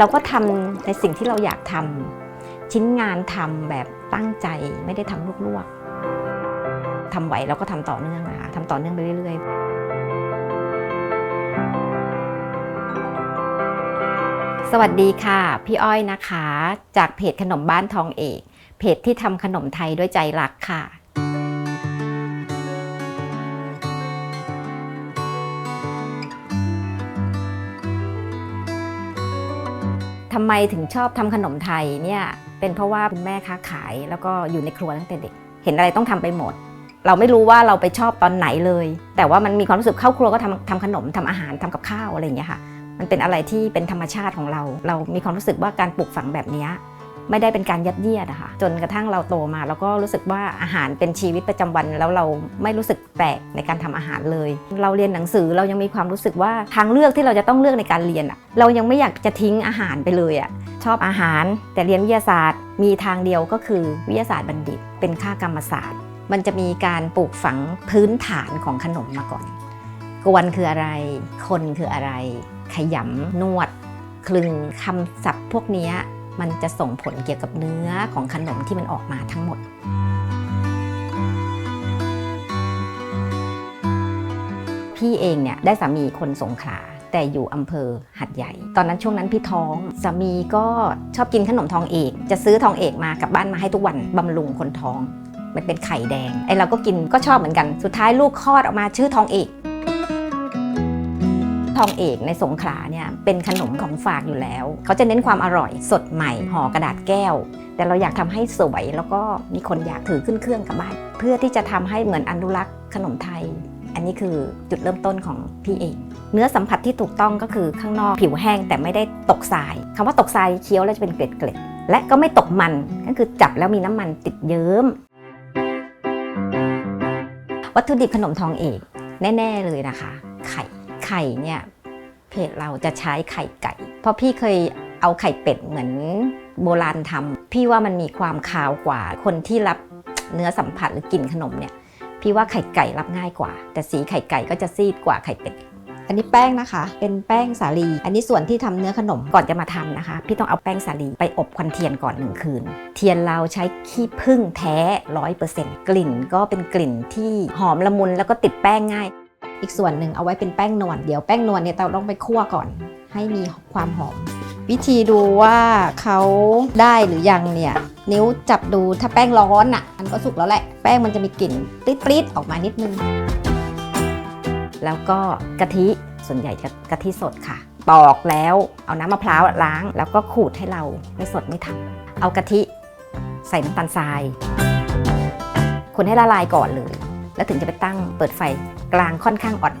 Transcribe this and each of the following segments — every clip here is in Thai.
เราก็ทำในสิ่งที่เราอยากทำชิ้นงานทำแบบตั้งใจไม่ได้ทำลวกๆทำไหวเราก็ทำต่อเนื่องนะคะทำต่อเนื่องไปเรื่อยๆ สวัสดีค่ะ พี่อ้อยนะคะ จากเพจขนมบ้านทองเอก เพจที่ทำขนมไทยด้วยใจรักค่ะ ทำไมถึงชอบทำขนมไทยเนี่ยเป็นเพราะว่าคุณแม่ค้าขาย แล้วก็อยู่ในครัวตั้งแต่เด็ก เห็นอะไรต้องทำไปหมด เราไม่รู้ว่าเราไปชอบตอนไหนเลย แต่ว่ามันมีความรู้สึกเข้าครัวก็ทำทำขนมทำอาหารทำกับข้าวอะไรอย่างเงี้ยค่ะ มันเป็นอะไรที่เป็นธรรมชาติของเรา เรามีความรู้สึกว่าการปลูกฝังแบบเนี้ย ไม่ได้เป็นการยัดเยียดอะคะจนกระทั่งเราโตมาเราก็รู้สึกว่าอาหารเป็นชีวิตประจำวัน แล้วเราไม่รู้สึกแปลกในการทำอาหารเลย เราเรียนหนังสือเรายังมีความรู้สึกว่าทางเลือกที่เราจะต้องเลือกในการเรียนอะเรายังไม่อยากจะทิ้งอาหารไปเลยอะชอบอาหาร แต่เรียนวิทยาศาสตร์ มีทางเดียวก็คือวิทยาศาสตร์บัณฑิต เป็นค่ากรรมศาสตร์ มันจะมีการปลูกฝังพื้นฐานของขนมมาก่อน กวนคืออะไร คนคืออะไร ขยำนวด คลึงคำศัพท์พวกนี้ มันจะส่งผลเกี่ยวกับเนื้อของขนมที่มันออกมาทั้งหมด พี่เองเนี่ยได้สามีคนสงขลาแต่อยู่อำเภอหัดใหญ่ ตอนนั้นช่วงนั้นพี่ท้องสามีก็ชอบกินขนมทองเอก จะซื้อทองเอกมากลับบ้านมาให้ทุกวันบำรุงคนท้อง มันเป็นไข่แดงไอเราก็กินก็ชอบเหมือนกัน สุดท้ายลูกคลอดออกมาชื่อทองเอก ทองเอกในสงขลาเนี่ยเป็นขนมของฝากอยู่แล้ว เขาจะเน้นความอร่อยสดใหม่ห่อกระดาษแก้ว แต่เราอยากทำให้สวยแล้วก็มีคนอยากถือขึ้นเครื่องกลับบ้าน เพื่อที่จะทำให้เหมือนอนุรักษ์ขนมไทย อันนี้คือจุดเริ่มต้นของพี่เอง เนื้อสัมผัสที่ถูกต้องก็คือข้างนอกผิวแห้งแต่ไม่ได้ตกทรายคำว่าตกทรายเคี้ยวแล้วจะเป็นเกล็ดๆและก็ไม่ตกมันก็คือจับแล้วมีน้ำมันติดเยิ้มวัตถุดิบขนมทองเอกแน่ ๆ เลยนะคะ ไข่ ไข่เนี่ยเพจเราจะใช้ไข่ไก่ เพราะพี่เคยเอาไข่เป็ดเหมือนโบราณทำพี่ว่ามันมีความคาวกว่าคนที่รับเนื้อสัมผัสหรือกลิ่นขนมเนี่ยพี่ว่าไข่ไก่รับง่ายกว่า แต่สีไข่ไก่ก็จะซีดกว่าไข่เป็ดอันนี้แป้งนะคะ เป็นแป้งสาลี อันนี้ส่วนที่ทำเนื้อขนมก่อนจะมาทำนะคะ พี่ต้องเอาแป้งสาลีไปอบควันเทียนก่อนหนึ่งคืน เทียนเราใช้ขี้ผึ้งแท้ร้อยเปอร์เซ็นต์กลิ่นก็เป็นกลิ่นที่หอมละมุนแล้วก็ติดแป้งง่าย อีกส่วนหนึ่งเอาไว้เป็นแป้งนวลเดี๋ยวแป้งนวลเนี่ยเราต้องไปคั่วก่อน ให้มีความหอม วิธีดูว่าเขาได้หรือยังเนี่ย นิ้วจับดูถ้าแป้งร้อนอะมันก็สุกแล้วแหละ แป้งมันจะมีกลิ่นปรี๊ดๆออกมานิดนึง แล้วก็กะทิส่วนใหญ่จะกะทิสดค่ะปอกแล้วเอาน้ำมะพร้าวล้าง แล้วก็ขูดให้เราไม่สดไม่ทำเอากะทิใส่น้ำตาลทราย คนให้ละลายก่อนเลย แล้วถึงจะไปตั้งเปิดไฟกลางค่อนข้างอ่อน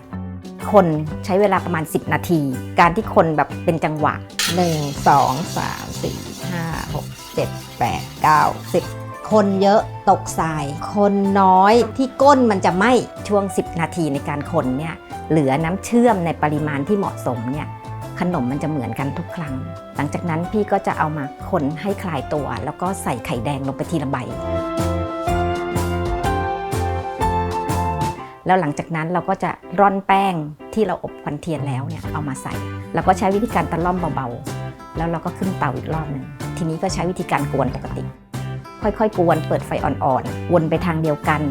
คนใช้เวลาประมาณ 10 นาที การที่คนแบบเป็นจังหวะ 1 2 3 4 5 6 7 8 9 10 คนเยอะตกทราย คนน้อยที่ก้นมันจะไหม้ช่วง 10 นาทีในการคนเนี่ยเหลือน้ำเชื่อมในปริมาณที่เหมาะสมเนี่ยขนมมันจะเหมือนกันทุกครั้ง หลังจากนั้นพี่ก็จะเอามาคนให้คลายตัว แล้วก็ใส่ไข่แดงลงไปทีละใบ แล้วหลังจากนั้นเราก็จะร่อนแป้งที่เราอบควันเทียนแล้วเนี่ยเอามาใส่แล้วก็ใช้วิธีการตะล่อมเบาๆ แล้วเราก็ขึ้นเตาอีกรอบหนึ่งทีนี้ก็ใช้วิธีการกวนปกติ ค่อยๆกวนเปิดไฟอ่อนๆวนไปทางเดียวกัน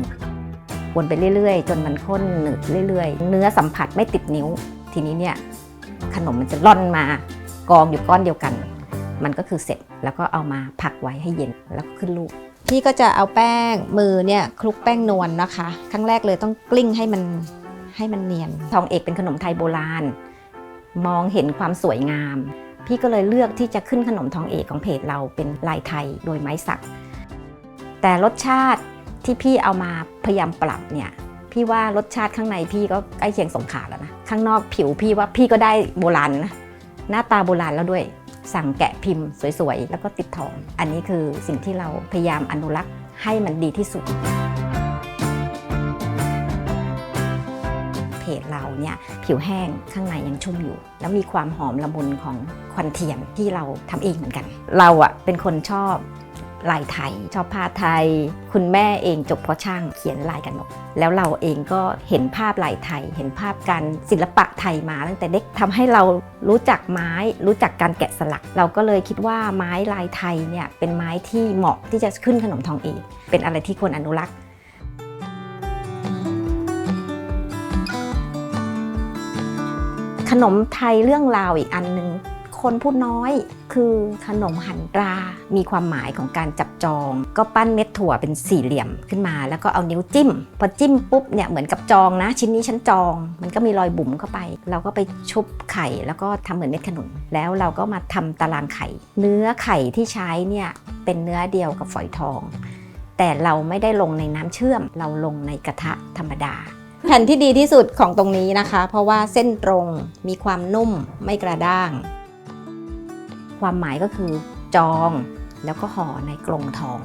วนไปเรื่อยๆ จนมันข้นหนืดเรื่อยๆ เนื้อสัมผัสไม่ติดนิ้ว ทีนี้เนี่ยขนมมันจะร่อนมากองอยู่ก้อนเดียวกัน มันก็คือเสร็จแล้วก็เอามาพักไว้ให้เย็นแล้วก็ขึ้นลูก พี่ก็จะเอาแป้งมือเนี่ยคลุกแป้งนวลนะคะ ครั้งแรกเลยต้องกลิ้งให้มันให้มันเนียน ทองเอกเป็นขนมไทยโบราณ มองเห็นความสวยงาม พี่ก็เลยเลือกที่จะขึ้นขนมทองเอกของเพจเราเป็นลายไทยโดยไม้สัก แต่รสชาติที่พี่เอามาพยายามปรับเนี่ยพี่ว่ารสชาติข้างในพี่ก็ใกล้เคียงสงขาแล้วนะ ข้างนอกผิวพี่ว่าพี่ก็ได้โบราณนะหน้าตาโบราณแล้วด้วย สั่งแกะพิมพ์สวยๆ แล้วก็ติดทอง อันนี้คือสิ่งที่เราพยายามอนุรักษ์ให้มันดีที่สุด เพจเราเนี่ยผิวแห้งข้างในยังชุ่มอยู่ แล้วมีความหอมละมุนของควันเทียนที่เราทำเองเหมือนกัน เราอะเป็นคนชอบ ลายไทย ชอบผ้าไทย คุณแม่เองจบเพราะช่างเขียนลายกันหนก แล้วเราเองก็เห็นภาพลายไทย เห็นภาพการศิลปะไทยมาตั้งแต่เด็กทำให้เรารู้จักไม้ รู้จักการแกะสลัก เราก็เลยคิดว่าไม้ลายไทยเนี่ยเป็นไม้ที่เหมาะที่จะขึ้นขนมทองเอกเป็นอะไรที่ควรอนุรักษ์ขนมไทยเรื่องราวอีกอันหนึ่ง คนพูดน้อย คือขนมหันตรา มีความหมายของการจับจอง ก็ปั้นเม็ดถั่วเป็นสี่เหลี่ยมขึ้นมา แล้วก็เอานิ้วจิ้ม พอจิ้มปุ๊บเนี่ยเหมือนกับจองนะ ชิ้นนี้ฉันจอง มันก็มีรอยบุ๋มเข้าไป เราก็ไปชุบไข่แล้วก็ทำเหมือนเม็ดขนุน แล้วเราก็มาทำตารางไข่ เนื้อไข่ที่ใช้เนี่ยเป็นเนื้อเดียวกับฝอยทอง แต่เราไม่ได้ลงในน้ำเชื่อม เราลงในกระทะธรรมดาแผ่นที่ดีที่สุดของตรงนี้นะคะ เพราะว่าเส้นตรงมีความนุ่มไม่กระด้าง ความหมายก็คือจองแล้วก็ห่อในกรงทอง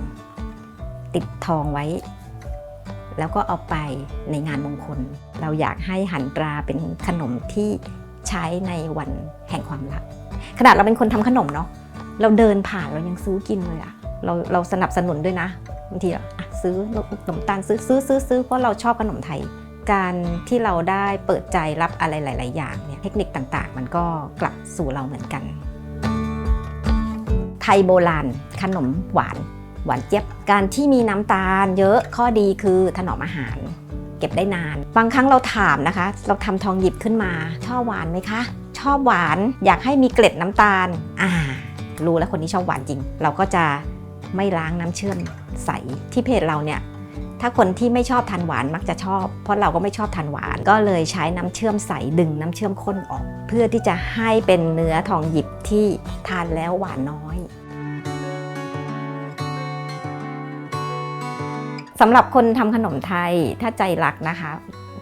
ติดทองไว้ แล้วก็เอาไปในงานมงคล เราอยากให้หันตราเป็นขนมที่ใช้ในวันแห่งความรักขนาดเราเป็นคนทำขนมเนาะเราเดินผ่านเรายังซื้อกินเลยอะเราเราสนับสนุนด้วยนะบางทีอะอะซื้อขนมตาลซื้อซื้อซื้อซื้อเพราะเราชอบขนมไทย การที่เราได้เปิดใจรับอะไรหลาย ๆ อย่างเนี่ยเทคนิคต่างๆ มันก็กลับสู่เราเหมือนกัน ไทยโบราณขนมหวาน หวานเจี๊ยบ การที่มีน้ำตาลเยอะข้อดีคือถนอมอาหาร เก็บได้นาน บางครั้งเราถามนะคะ เราทำทองหยิบขึ้นมา ชอบหวานไหมคะ ชอบหวานอยากให้มีเกล็ดน้ำตาล อ่า รู้แล้วคนนี้ชอบหวานจริง เราก็จะไม่ล้างน้ำเชื่อมใสที่เพจเราเนี่ย ถ้าคนที่ไม่ชอบทานหวานมักจะชอบ เพราะเราก็ไม่ชอบทานหวาน ก็เลยใช้น้ำเชื่อมใสดึงน้ำเชื่อมข้นออก เพื่อที่จะให้เป็นเนื้อทองหยิบที่ทานแล้วหวานน้อยสำหรับคนทำขนมไทยถ้าใจรักนะคะ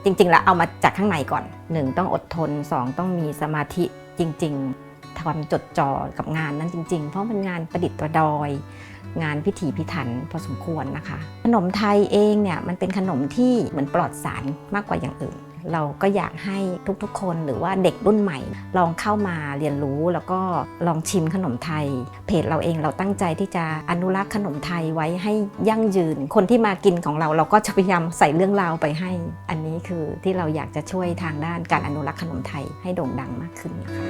จริง ๆ แล้วเอามาจากข้างในก่อน 1 ต้องอดทน 2 ต้องมีสมาธิจริงๆทำจดจ่อกับงานนั้นจริง ๆ เพราะเป็นงานประดิษฐ์ประดอย งานพิถีพิถันพอสมควรนะคะ ขนมไทยเองเนี่ยมันเป็นขนมที่เหมือนปลอดสารมากกว่าอย่างอื่น เราก็อยากให้ทุกๆ คนหรือว่าเด็กรุ่นใหม่ ลองเข้ามาเรียนรู้แล้วก็ลองชิมขนมไทย เพจเราเองเราตั้งใจที่จะอนุรักษ์ขนมไทยไว้ให้ยั่งยืน คนที่มากินของเราเราก็จะพยายามใส่เรื่องราวไปให้ อันนี้คือที่เราอยากจะช่วยทางด้านการอนุรักษ์ขนมไทยให้โด่งดังมากขึ้นนะคะ